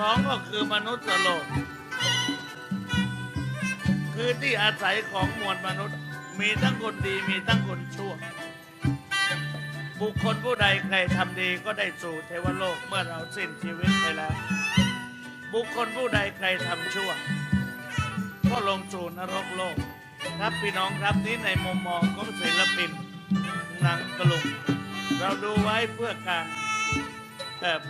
สองก็คือมนุษย์โลก คือที่อาศัยของมวลมนุษย์ มีทั้งคนดีมีทั้งคนชั่ว บุคคลผู้ใดใครทำดีก็ได้สู่เทวโลกเมื่อเราสิ้นชีวิตไปแล้ว บุคคลผู้ใดใครทำชั่ว ก็ลงสู่นรกโลก ครับพี่น้องครับนี้ในมุมมองของศิลปินหนังตะลุงเราดูไว้เพื่อการแบบ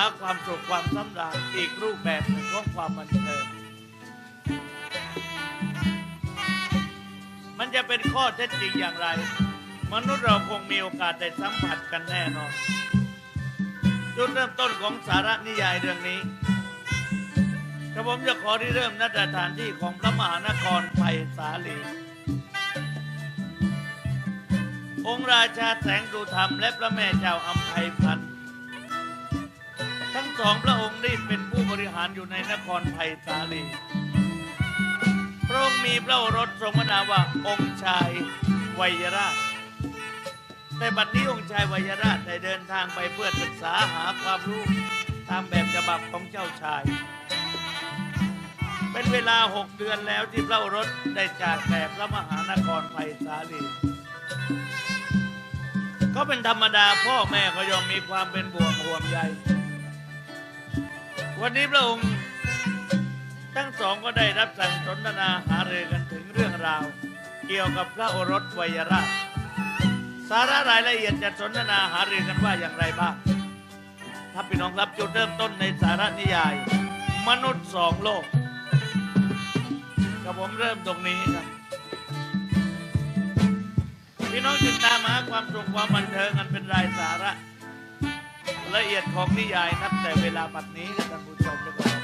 าความสุขความสำราญอีกรูปแบบหนึ่งของความบันเทิงมันจะเป็นข้อเท็จจริงอย่างไร มนุษย์เราคงมีโอกาสได้สัมผัสกันแน่นอน จุดเริ่มต้นของสาระนิยายเรื่องนี้กระผมจะขอที่เริ่มนัดสถานที่ของพระมหานครไผ่สาลี องค์ราชาแสงดูธรรมและพระแม่เจ้าอัมไพพันธ สองพระองค์นี่เป็นผู้บริหารอยู่ในนครไผ่สาลีพระองค์มีพระโอรสทรงพระนามว่าองค์ชายวัยราชแต่บัดนี้องค์ชายวัยราชได้เดินทางไปเพื่อศึกษาหาความรู้ตามแบบฉบับของเจ้าชาย เป็นเวลาหกเดือนแล้วที่พระโอรสได้จากแต่พระมหานครไผ่สาลีก็เป็นธรรมดาพ่อแม่ก็ยอมมีความเป็นบ่วงห่วงใย วันนี้พระองค์ ทั้งสองก็ได้รับสั่งสนทนาหารือกันถึงเรื่องราว เกี่ยวกับพระโอรสไวยราช สาระรายละเอียดจะสนทนาหารือกันว่าอย่างไรบ้างถ้าพี่น้องรับจุดเริ่มต้นในสาระนิยาย มนุษย์สองโลกกับผมเริ่มตรงนี้ครับพี่น้องติดตามหาความสุขความบันเทิงอันเป็นรายสาระ ละเอียดของนิยายนับแต่เวลาบัดนี้ครับท่านผู้ชมทุกท่าน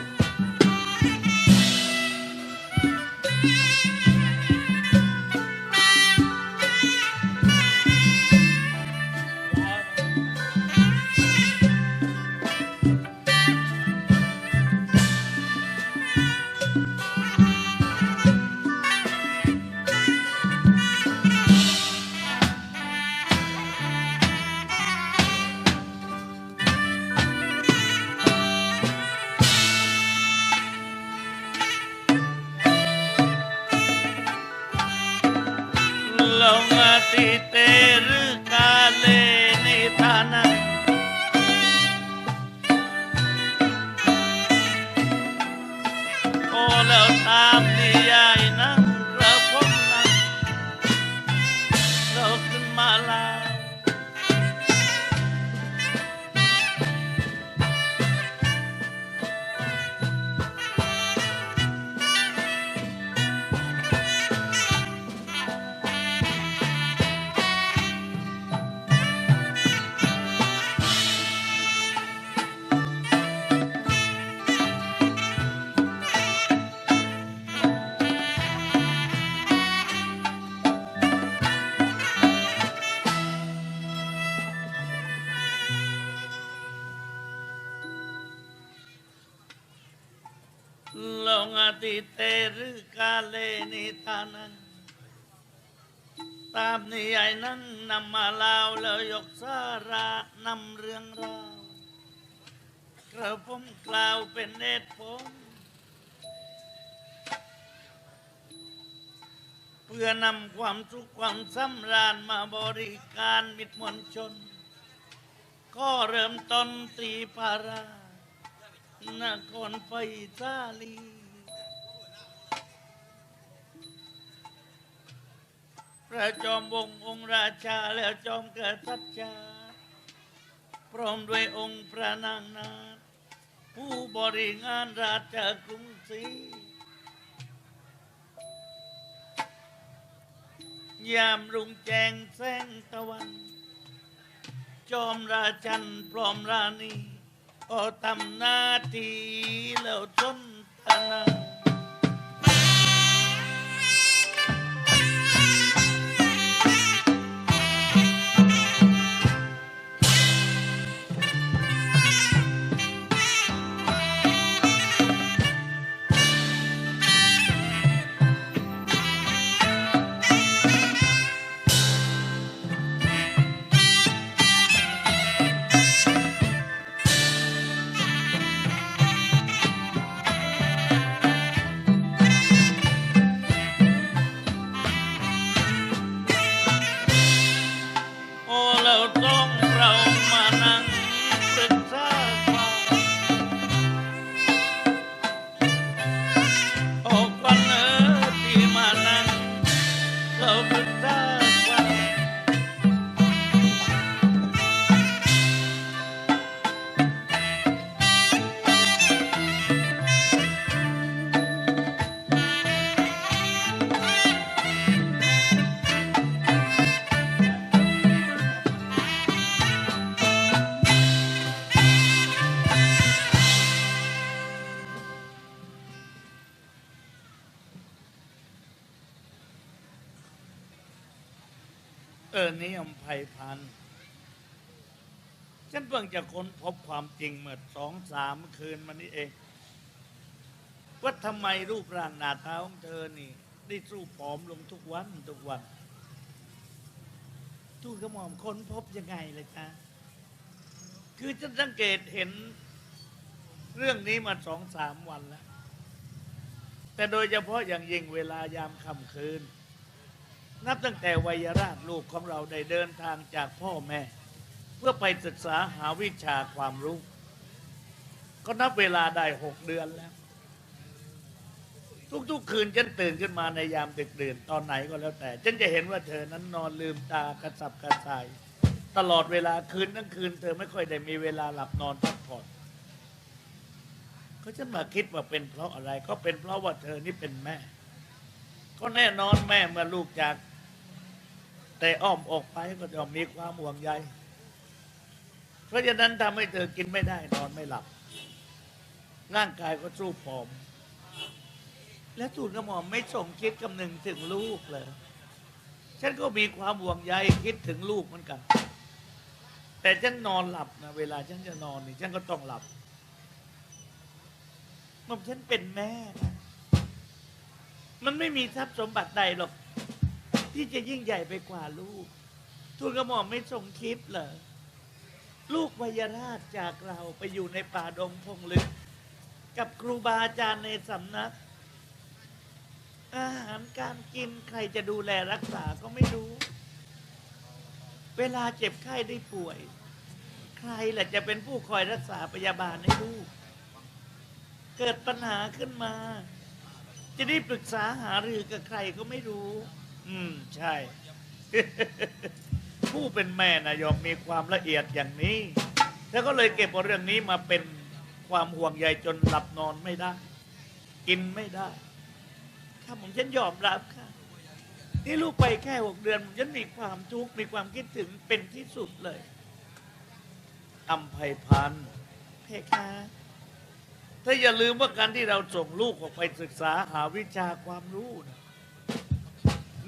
งอาทิเตรือกาเลนิทานังตามนิยายนั้นนำมาเล่าแล้วยกสาระนำเรื่องราวกระผมกล่าวเป็นเนตรผมเพื่อนำความสุขความสำราญมาบริการมิตรมวลชน ก็เริ่มต้นตรีปารา นครไฟสาลี พระจอมวงองค์ราชาแล้วจอมกษัตริย์ชาพร้อมด้วยองค์พระนางนาถผู้บริงานราชกรุงศรียามรุ่งแจงแสงตะวัน จอมราชันพร้อมราณีก็ทำหน้าที่แล้วจนทนา เออนี้อำไพพันธ์ฉันเพิ่งจะค้นพบความจริงเมื่อสองสามคืนมานี้เอง ว่าทำไมรูปร่างหน้าตาของเธอนี่ ได้สู้ผอมลงทุกวันทุกวันทูตกระหม่อมค้นพบยังไงเลยจ๊ะคือฉันสังเกตเห็นเรื่องนี้มาสองสามวันแล้ว แต่โดยเฉพาะอย่างยิ่งเวลายามค่ำคืน นับตั้งแต่วัยราชลูกของเราได้เดินทางจากพ่อแม่ เพื่อไปศึกษาหาวิชาความรู้ ก็นับเวลาได้หกเดือนแล้ว ทุกๆคืนฉันตื่นขึ้นมาในยามดึกดื่นตอนไหนก็แล้วแต่ ฉันจะเห็นว่าเธอนั้นนอนลืมตากระสับกระส่าย ตลอดเวลาคืนทั้งคืน เธอไม่ค่อยได้มีเวลาหลับนอนพักผ่อนก็ฉันมาคิดว่าเป็นเพราะอะไร ก็เป็นเพราะว่าเธอนี่เป็นแม่ ก็แน่นอนแม่เมื่อลูกจาก แต่อ้อมอกไปก็จะมีความห่วงใย เพราะฉะนั้นทำให้เธอกินไม่ได้นอนไม่หลับ ร่างกายก็สู้ผอม และทูลกระหม่อมไม่ส่งคิดคำหนึ่งถึงลูกเลย ฉันก็มีความห่วงใยคิดถึงลูกเหมือนกัน แต่ฉันนอนหลับนะเวลาฉันจะนอนนี่ฉันก็ต้องหลับม่อมฉันเป็นแม่นะมันไม่มีทรัพย์สมบัติใดหรอก ที่จะยิ่งใหญ่ไปกว่าลูก ทูลกระหม่อมไม่ส่งคิดเหรอ ลูกวายราชจากเราไปอยู่ในป่าดงพงลึก กับครูบาอาจารย์ในสำนัก อาหารการกินใครจะดูแลรักษาก็ไม่รู้ เวลาเจ็บไข้ได้ป่วย ใครแหละจะเป็นผู้คอยรักษาพยาบาลให้ลูก เกิดปัญหาขึ้นมาจะได้ปรึกษาหารือกับใครก็ไม่รู้ อืม ใช่ ผู้เป็นแม่นะยอมมีความละเอียดอย่างนี้แล้วก็เลยเก็บเอาเรื่องนี้มาเป็นความห่วงใยจนหลับนอนไม่ได้ กินไม่ได้ ถ้าผมฉันยอมรับค่ะนี่ลูกไปแค่หกเดือนผมฉันมีความทุกข์มีความคิดถึงเป็นที่สุดเลยอัมภัยพันธ์เพคะถ้าอย่าลืมว่าการที่เราส่งลูกออกไปศึกษาหาวิชาความรู้นะ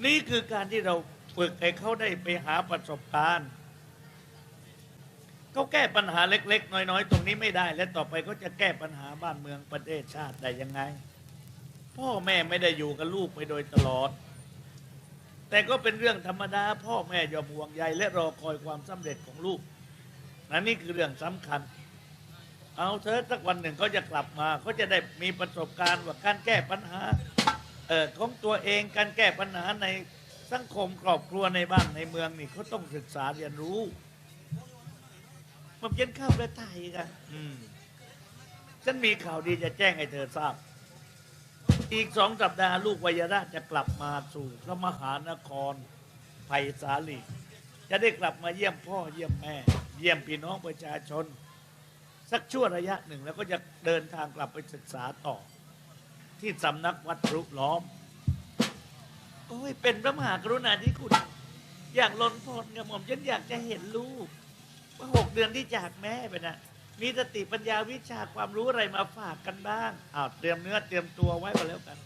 นี่คือการที่เราฝึกให้เขาได้ไปหาประสบการณ์เขาแก้ปัญหาเล็ก ๆ น้อย ๆ ตรงนี้ไม่ได้ และต่อไปเขาจะแก้ปัญหาบ้านเมืองประเทศชาติได้ยังไง พ่อแม่ไม่ได้อยู่กับลูกไปโดยตลอด แต่ก็เป็นเรื่องธรรมดา พ่อแม่ยอมห่วงใยและรอคอยความสำเร็จของลูกนั่นนี่คือเรื่องสำคัญ เอาเธอสักวันหนึ่งเขาจะกลับมาเขาจะได้มีประสบการณ์ว่าการแก้ปัญหา ออของตัวเองการแก้ปัญหาในสังคมครอบครัวในบ้านในเมืองนี่เขาต้องศึกษาเรียนรู้มันเป็นข้าวประไทยกันอืมฉันมีข่าวดีจะแจ้งให้เธอทราบ อีกสองสัปดาห์ลูกวัยราชจะกลับมาสู่พระมหานครไผ่สาลีจะได้กลับมาเยี่ยมพ่อเยี่ยมแม่ เยี่ยมพี่น้องประชาชน สักชั่วระยะหนึ่งแล้วก็จะเดินทางกลับไปศึกษาต่อ ที่สำนักวัดรุล้อม โอ้ย เป็นพระมหากรุณาธิคุณ อยางล้นพ้นกับหม่อมฉันอยากจะเห็นลูก ว่าหกเดือนที่จากแม่ไปนะมีสติปัญญาวิชาความรู้อะไรมาฝากกันบ้างอ้าวเตรียมเนื้อเตรียมตัวไว้ก็แล้วกัน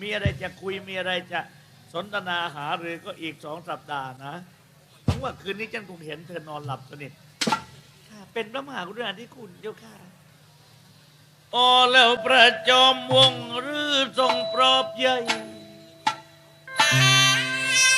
มีอะไรจะคุยมีอะไรจะสนทนาหาหรือก็อีกสองสัปดาห์นะเพราะว่าคืนนี้ฉันคงเห็นเธอนอนหลับสนิทค่ะเป็นพระมหากรุณาธิคุณเจ้าค่ะ อ๋อแล้วประจอมวงหรือทรงปรอบใหญ่